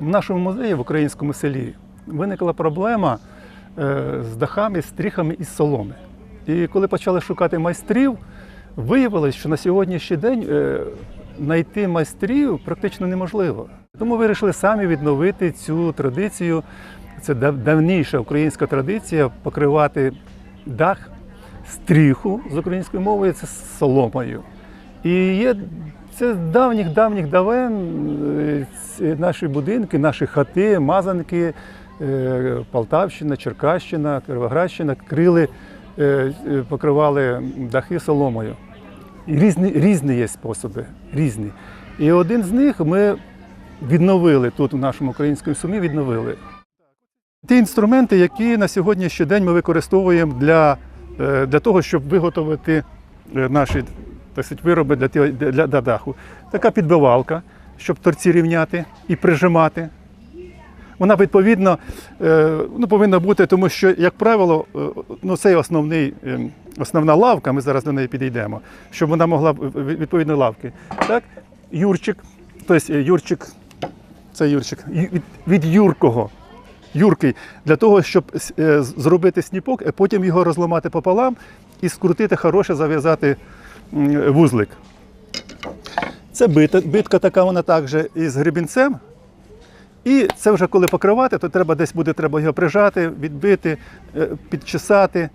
В нашому музеї в українському селі виникла проблема е, з дахами, стріхами із соломи. І коли почали шукати майстрів, виявилось, що на сьогоднішній день е, знайти майстрів практично неможливо. Тому вирішили самі відновити цю традицію. Це давніша українська традиція покривати дах стріху з українською мовою це соломою. І є це з давніх давніх давен е, наші будинки, наші хати, мазанки, е, Полтавщина, Черкащина, Кировоградщина крили, е, покривали дахи соломою. Різні, різні є способи, різні. І один з них ми відновили тут, у нашому українському сумі, відновили. Ті інструменти, які на сьогоднішній день ми використовуємо для, для того, щоб виготовити наші так сказати, вироби для, для, для даху. Така підбивалка, щоб торці рівняти і прижимати. Вона відповідно е, ну, повинна бути, тому що, як правило, е, ну, це основний, е, основна лавка, ми зараз до неї підійдемо, щоб вона могла відповідно лавки. Так? Юрчик, тобто Юрчик, це Юрчик, від, від Юркого. Юркий, для того, щоб зробити сніпок, а потім його розламати пополам і скрутити хороше, зав'язати вузлик. Це бита, битка така, вона також із гребінцем. І це вже коли покривати, то треба десь буде треба його прижати, відбити, е, підчесати.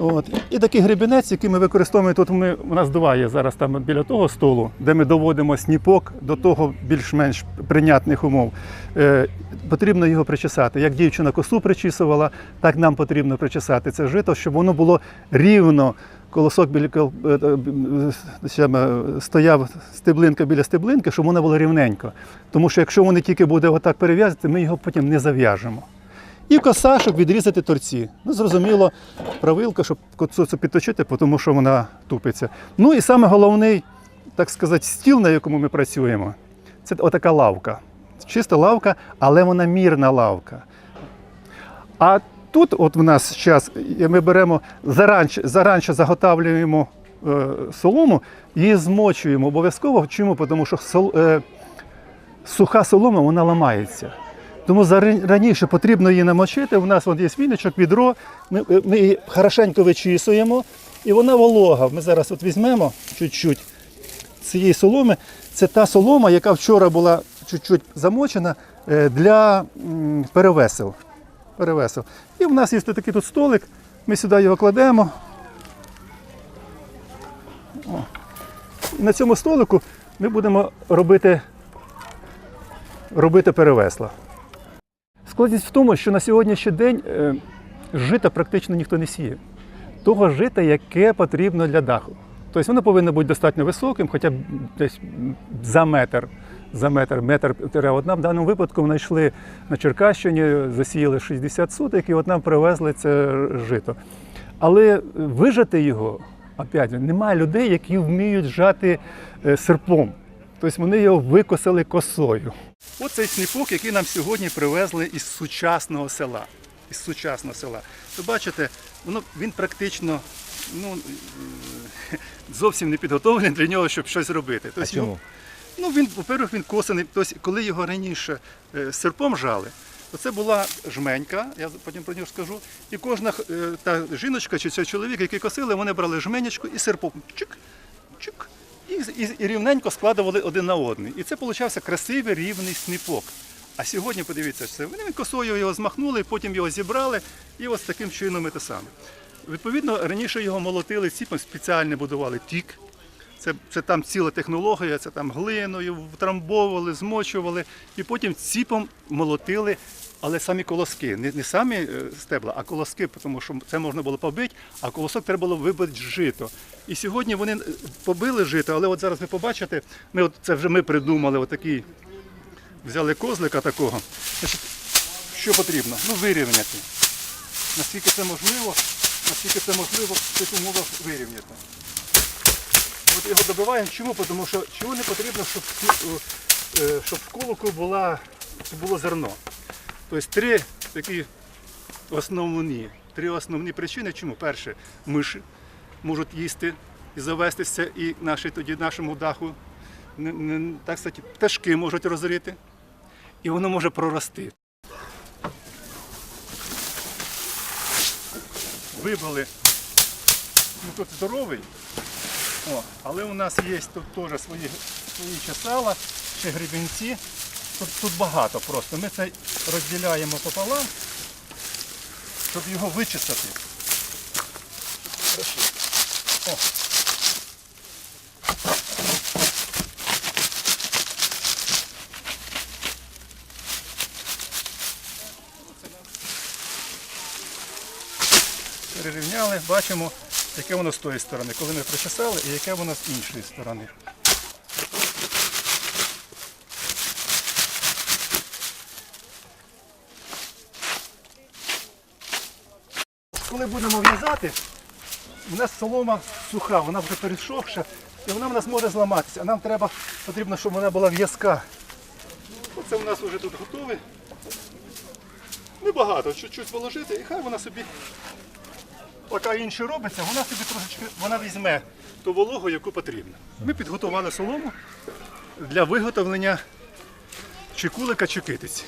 От. І такий гребінець, який ми використовуємо тут, ми, у нас два є зараз там біля того столу, де ми доводимо сніпок до того більш-менш прийнятних умов. Е, потрібно його причесати. Як дівчина косу причісувала, так нам потрібно причесати це жито, щоб воно було рівно. Колосок біля е, е, е, стояв стеблинка біля стеблинки, щоб воно було рівненько. Тому що якщо воно тільки буде отак перев'язати, ми його потім не зав'яжемо. І коса, щоб відрізати торці. Ну, зрозуміло, правилка, щоб косу цю підточити, тому що вона тупиться. Ну і саме головний, так сказати, стіл, на якому ми працюємо, це отака лавка. Чиста лавка, але вона мірна лавка. А тут, от в нас зараз, ми беремо заранче, заранче заготавлюємо е, солому, її змочуємо обов'язково. Чому? Тому що сол, е, суха солома вона ламається. Тому раніше потрібно її намочити. У нас от є віничок, відро, ми, е, ми її хорошенько вичісуємо, і вона волога. Ми зараз от візьмемо чуть-чуть цієї соломи. Це та солома, яка вчора була чуть-чуть замочена е, для перевесел. Перевесел. І в нас є такий тут столик, ми сюди його кладемо. О. І на цьому столику ми будемо робити, робити перевесла. Складність в тому, що на сьогоднішній день е, жита практично ніхто не сіє. Того жита, яке потрібно для даху. Тобто воно повинно бути достатньо високим, хоча б десь за метр. За метр, метр тире одна. В даному випадку ми знайшли на Черкащині, засіяли 60 суток і от нам привезли це жито. Але вижати його, опять, немає людей, які вміють жати е, серпом. Тобто вони його викосили косою. Оцей сніпок, який нам сьогодні привезли із сучасного села. Із сучасного села. Ви бачите, воно, він практично ну, е, зовсім не підготовлений для нього, щоб щось робити. А Тобто чому? Ну, він, по-перше, він косаний. Тобто, коли його раніше е, серпом жали, то це була жменька, я потім про нього скажу. І кожна е, та жіночка чи цей чоловік, який косили, вони брали жменячку і серпом чик, чик, і, і, і рівненько складували один на один. І це получався красивий рівний сніпок. А сьогодні, подивіться, це вони косою його змахнули, потім його зібрали, і ось таким чином і те саме. Відповідно, раніше його молотили, ціпом спеціально будували тік. Це, це там ціла технологія, це там глиною втрамбовували, змочували і потім ціпом молотили, але самі колоски. Не, не самі е, стебла, а колоски, тому що це можна було побити, а колосок треба було вибити з жито. І сьогодні вони е, побили жито, але от зараз ви побачите, ми от, це вже ми придумали отакий, взяли козлика такого. Що потрібно? Ну, вирівняти. Наскільки це можливо, наскільки це можливо в цих умовах вирівняти. От його добиваємо. Чому? Тому що чого не потрібно, щоб, е, щоб в колоку була, було зерно. Тобто три такі основні, три основні причини. Чому? Перше, миші можуть їсти і завестися, і наші, тоді нашому даху. Так сказати, пташки можуть розрити. і воно може прорости. Вибрали ну, тут здоровий, О, але у нас є тут теж свої, свої чесала, ще гребінці. Тут, тут багато просто. Ми це розділяємо пополам, щоб його. Хорошо. О. Перерівняли, бачимо, яке воно з тої сторони, коли ми причесали, і яке воно з іншої сторони. Коли будемо в'язати, у нас солома суха, вона вже пересохша, і вона в нас може зламатися. А нам треба, потрібно, щоб вона була в'язка. Оце у нас вже тут готове. Небагато, чуть-чуть положити, і хай вона собі, поки інше робиться, вона собі трошечки вона візьме ту вологу, яку потрібно. Ми підготували солому для виготовлення чи кулика, чи китиці.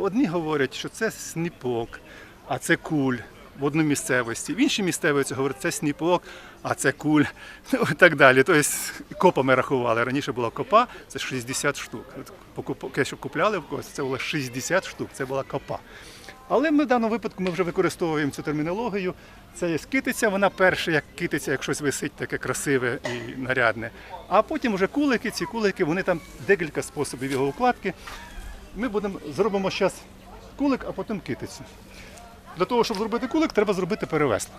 Одні говорять, що це сніпок, а це куль в одній місцевості. В іншій місцевості говорять, це сніпок, а це куль. Ну, і так далі. Тобто копами рахували. Раніше була копа, це 60 штук. Те, що купляли в когось, це було 60 штук, це була копа. Але ми в даному випадку ми вже використовуємо цю термінологію. Це є китиця, вона перша як китиця, як щось висить таке красиве і нарядне. А потім вже кулики, ці кулики, вони там декілька способів його укладки. Ми будемо зробимо зараз кулик, а потім китицю. Для того, щоб зробити кулик, треба зробити перевесло.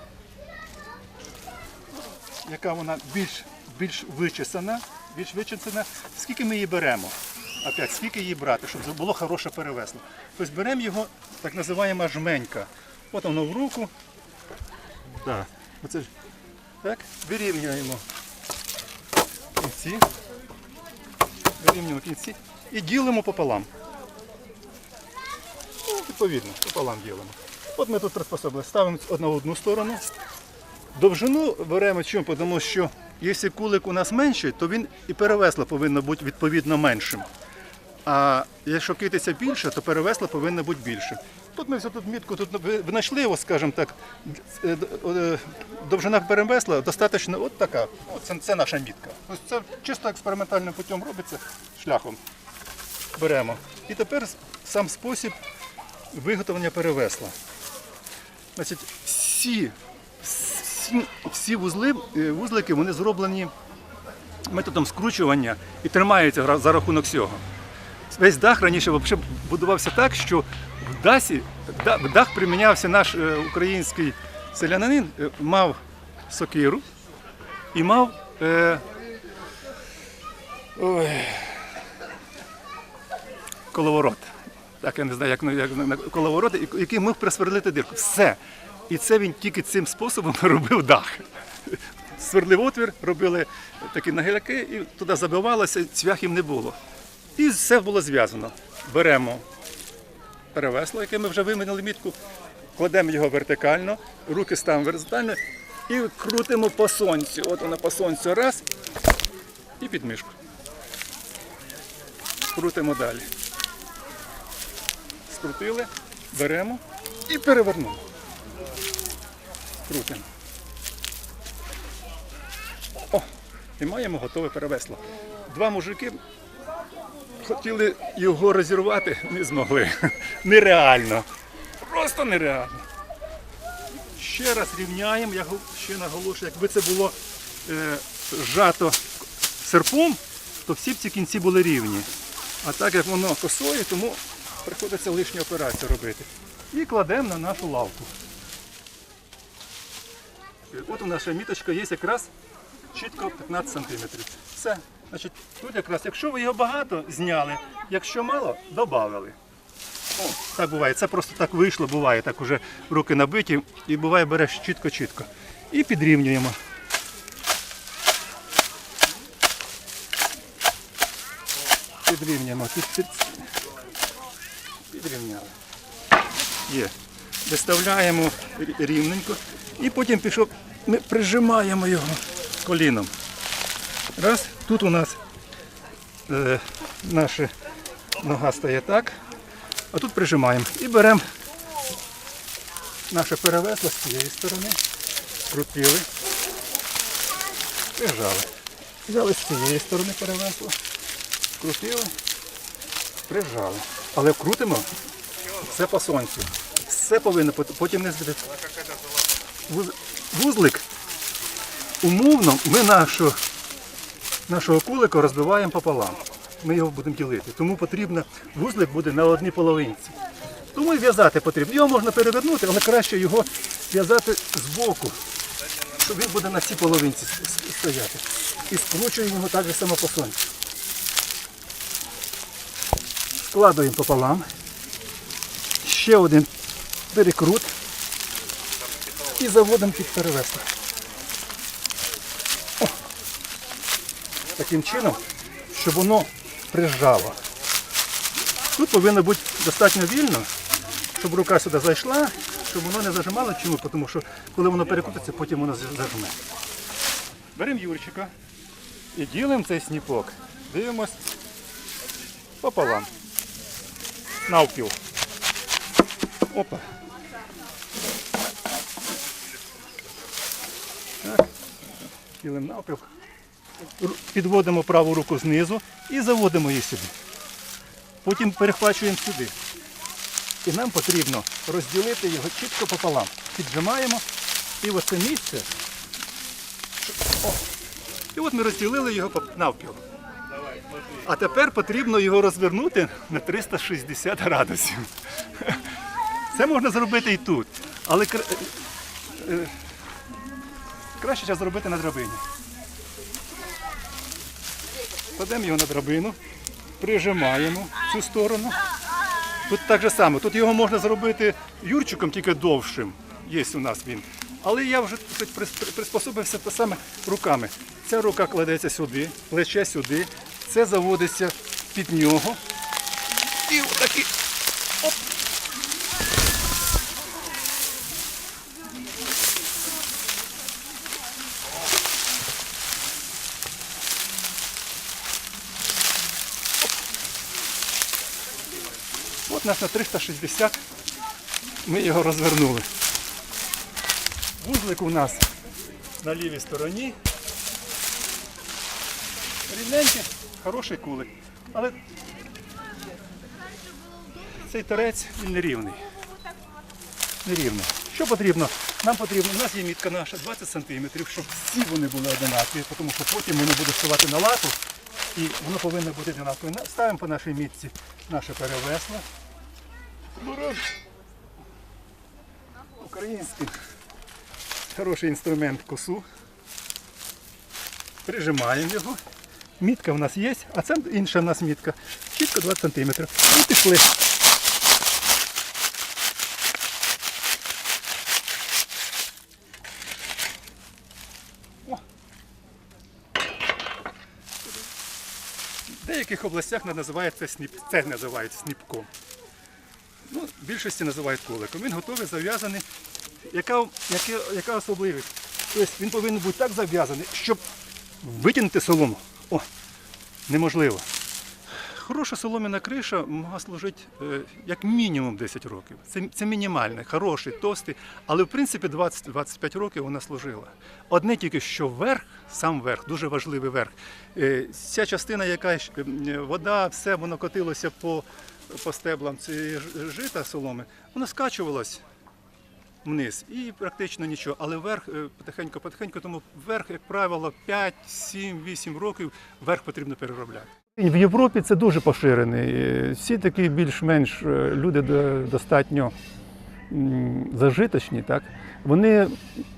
Яка вона більш, більш вичесана, більш вичесана. Скільки ми її беремо? Опять, скільки її брати, щоб було хороше перевесло. Тобто беремо його, так називаємо жменька. От воно в руку. Так. Оце. Так, вирівнюємо кінці. Вирівнюємо кінці і ділимо пополам. Ну, відповідно, пополам ділимо. От ми тут приспособили. Ставимо на одну сторону. Довжину беремо чому? Тому що якщо кулик у нас менший, то він і перевесло повинно бути відповідно меншим. А якщо китиця більше, то перевесло повинно бути більше. Тут ми все тут мітку тут знайшли, ось, скажімо так, е, е, довжина перевесла достатньо от така. От це, це наша мітка. Ось це чисто експериментальним путем робиться шляхом. Беремо. І тепер сам спосіб виготовлення перевесла. Значить, всі, всі, всі вузли, е, вузлики вони зроблені методом скручування і тримаються за рахунок цього. Весь дах раніше будувався так, що в дахі, да- в дах примінявся наш е, український селянин, е, мав сокиру і мав е, ой, коловорот. Так, я не знаю, як, ну, на- коловорот, який міг присверлити дирку. Все. І це він тільки цим способом робив дах. Сверлив отвір, робили такі нагиляки і туди забивалося, цвяхів не було. І все було зв'язано. Беремо перевесло, яке ми вже вимінили мітку, кладемо його вертикально, руки ставимо вертикально і крутимо по сонцю. От воно по сонцю раз і підмішку. Крутимо далі. Скрутили, беремо і перевернемо. Крутимо. О, і маємо готове перевесло. Два мужики хотіли його розірвати, не змогли. Нереально. Просто нереально. Ще раз рівняємо, я ще наголошую, якби це було е, зжато серпом, то всі б ці кінці були рівні. А так як воно косою, тому приходиться лишню операцію робити. І кладемо на нашу лавку. От у наша міточка є якраз чітко 15 см. Все. Значить, тут якраз, якщо ви його багато зняли, якщо мало, додали. Так буває. Це просто так вийшло, буває, так уже руки набиті і буває береш чітко-чітко. І підрівнюємо. Підрівнюємо. Під, під... Підрівняли. Є. Виставляємо рівненько. І потім пішов, ми прижимаємо його коліном. Раз, тут у нас е, наше нога стає так, а тут прижимаємо. І беремо наше перевесло з цієї сторони, крутили, прижали. Взяли з цієї сторони перевесло, крутили, прижали. Але крутимо все по сонцю. Все повинно потім не збити. Вузлик умовно ми нашу, нашого кулика розбиваємо пополам. Ми його будемо ділити. Тому потрібно, вузлик буде на одній половинці. Тому і в'язати потрібно. Його можна перевернути, але краще його в'язати збоку, щоб він буде на цій половинці стояти. І скручуємо його так же само по сонцю. Складуємо пополам. Ще один перекрут. І заводимо під перевесло. Таким чином, щоб воно прижало. Тут повинно бути достатньо вільно, щоб рука сюди зайшла, щоб воно не зажимало. Чому? Тому що коли воно перекрутиться, потім воно зажме. Беремо Юрчика і ділимо цей сніпок. Дивимось пополам. Навпіл. Опа. Так. Ділимо навпіл. Підводимо праву руку знизу і заводимо її сюди. Потім перехвачуємо сюди. І нам потрібно розділити його чітко пополам. Піджимаємо і в оце місце. О. І от ми розділили його навпіл. А тепер потрібно його розвернути на 360 градусів. Це можна зробити і тут. Але е, е, краще зробити на драбині. Кладемо його на драбину, прижимаємо в цю сторону. Тут так же само. Тут його можна зробити юрчиком, тільки довшим. Є у нас він. Але я вже приспособився те саме руками. Ця рука кладеться сюди, плече сюди, це заводиться під нього. І отакий. Оп. Нас на 360 ми його розвернули. Вузлик у нас на лівій стороні. Рівненький, хороший кулик. Але цей терець він нерівний. Нерівний. Що потрібно? Нам потрібно, у нас є мітка наша 20 см, щоб всі вони були одинакові, тому що потім воно буде вставати на лату і воно повинно бути одинакове. Ставимо по нашій мітці наше перевесло. Беремо Український хороший інструмент косу. Прижимаємо його. Мітка в нас є, а це інша в нас мітка. Чітко 20 см. І пішли. В деяких областях це сніп, це називають сніпком. Ну, більшості називають коликом. Він готовий, зав'язаний. Яка, яка, яка особливість? Тобто він повинен бути так зав'язаний, щоб витягнути солому. О, неможливо. Хороша солом'яна криша могла служити е, як мінімум 10 років. Це, це мінімальне, хороший, товстий, але в принципі 20-25 років вона служила. Одне тільки що верх, сам верх, дуже важливий верх. Е, ця частина, яка е, вода, все воно котилося по, по стеблам цієї жита соломи, воно скачувалось вниз і практично нічого. Але вверх потихеньку-потихеньку, тому вверх, як правило, 5, 7, 8 років вверх потрібно переробляти. В Європі це дуже поширений. Е, Всі такі більш-менш е, люди достатньо зажиточні, так? Вони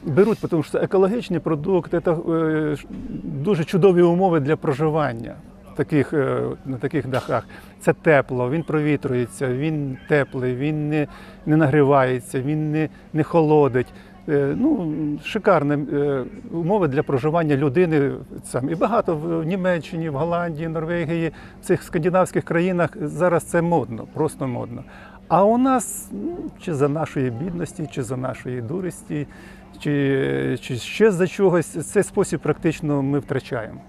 беруть, тому що це екологічний продукт, це е, дуже чудові умови для проживання таких, е, на таких дахах. Це тепло, він провітрюється, він теплий, він не, не нагрівається, він не, не холодить. Е, Ну, шикарні е, умови для проживання людини. І багато в Німеччині, в Голландії, Норвегії, в цих скандинавських країнах зараз це модно, просто модно. А у нас ну, чи за нашої бідності, чи за нашої дурості, чи, чи ще за чогось, цей спосіб практично ми втрачаємо.